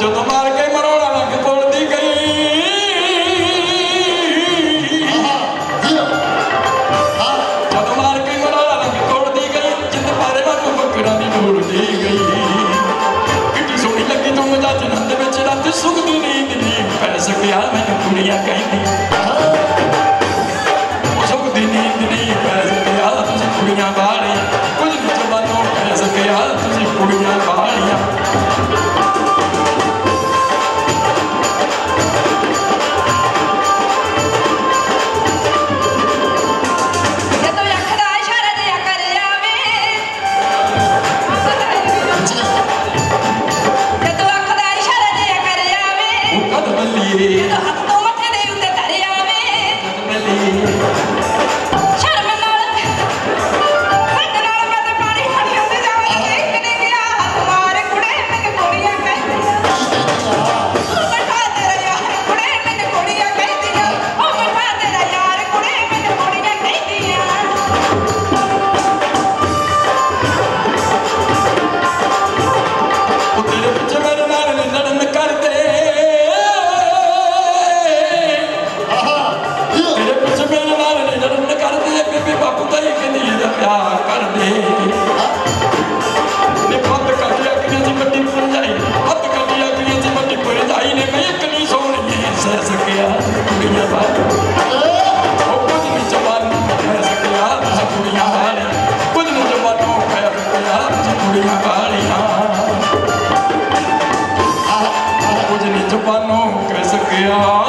ਜਦੋਂ ਮਾਰ ਕੇ ਮਰੋੜਾ ਲੱਗ ਪੁੱਟਦੀ ਗਈ। ਜਦੋਂ ਮਾਰ ਕੇ ਮਰੋੜਾ ਲੱਗ ਪੁੱਟਦੀ ਗਈ, ਜਿੰਦ ਪਾਰੇ ਵਾਂਗੂ ਬੱਕੜਾ ਦੀ ਡੋੜਦੀ ਗਈ। ਕਿੱਡੀ ਸੋਹਣੀ ਲੱਗੀ ਤੂੰ ਮਜਾਜ ਨੰਦ ਵਿੱਚ ਰਾਤ ਸੁਖ ਦੀ ਨੀਂਦ ਨਹੀਂ ਪੈ ਸਕਿਆ ਮੈਨੂੰ ਕੁੜੀਆਂ ਕਹਿੰਦੀ। ਸੁਖ ਦੀ ਨੀਂਦ ਨਹੀਂ ਪੈ ਸਕਿਆ, ਤੁਸੀਂ ਕੁੜੀਆਂ ਬਾਰੇ ਕੁਝ ਨਹੀਂ ਚੰਦਾ ਨੋਟ ਪੈ ਸਕਿਆ, ਤੁਸੀਂ ਕੁੜੀਆਂ ਮੱਲੀਏ ਤੂੰ ਹੱਥ ਤੋਂ ਮੱਥੇ ਦੇ ਉੱਤੇ ਧਰਿਆ ਵੇ। ਮੱਲੀਏ 말이야? 아, 아버지는 족반 농 그랬었구요